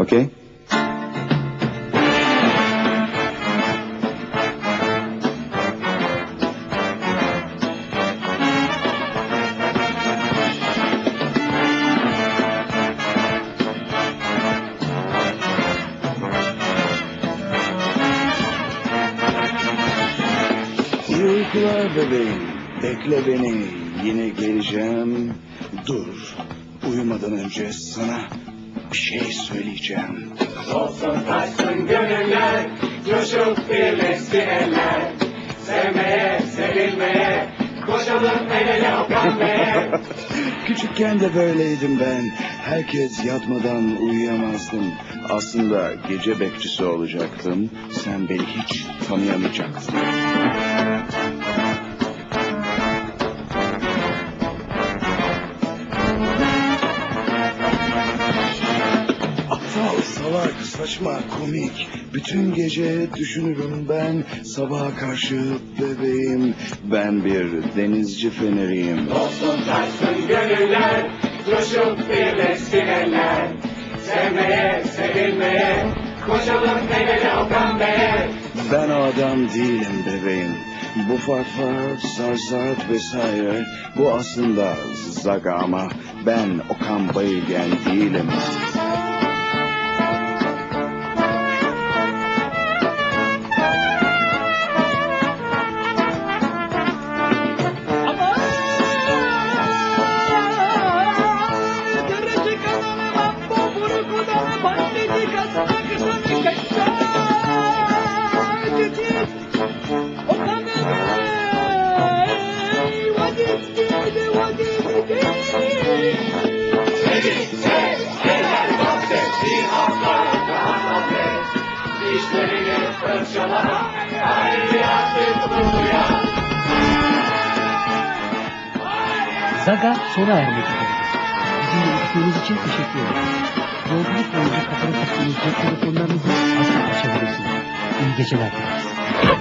Okay? Uykular bebeğim. Bekle beni. Yine geleceğim. Dur. Uyumadan önce sana bir şey söyleyeceğim. Olsun taşsın gönüller, coşup birleşsin eller. Sevmeye, sevilmeye, koşalım el ele Okan Bey'e. Küçükken de böyleydim ben. Herkes yatmadan uyuyamazdım. Aslında gece bekçisi olacaktım. Sen beni hiç tanıyamayacaktın. Salak, saçma, komik. Bütün gece düşünürüm ben. Sabaha karşı bebeğim. Ben bir denizci feneriyim. Olsun taşsın gönüller, coşup birleşsin eller. Sevmeye, sevilmeye, koşalım el ele Okan Bey'e. Ben o adam değilim bebeğim. Bu farfar, zarzart vesaire bu aslında zaga ama ben Okan Bayülgen değilim. Uyan. Zaga sona ermektedir. Bizimle ilgilendiğiniz için teşekkür ederim. Yolculuk boyunca kafanı tuttuğunuz cep telefonlarınızı asla açabilirsiniz. İyi geceler dileriz.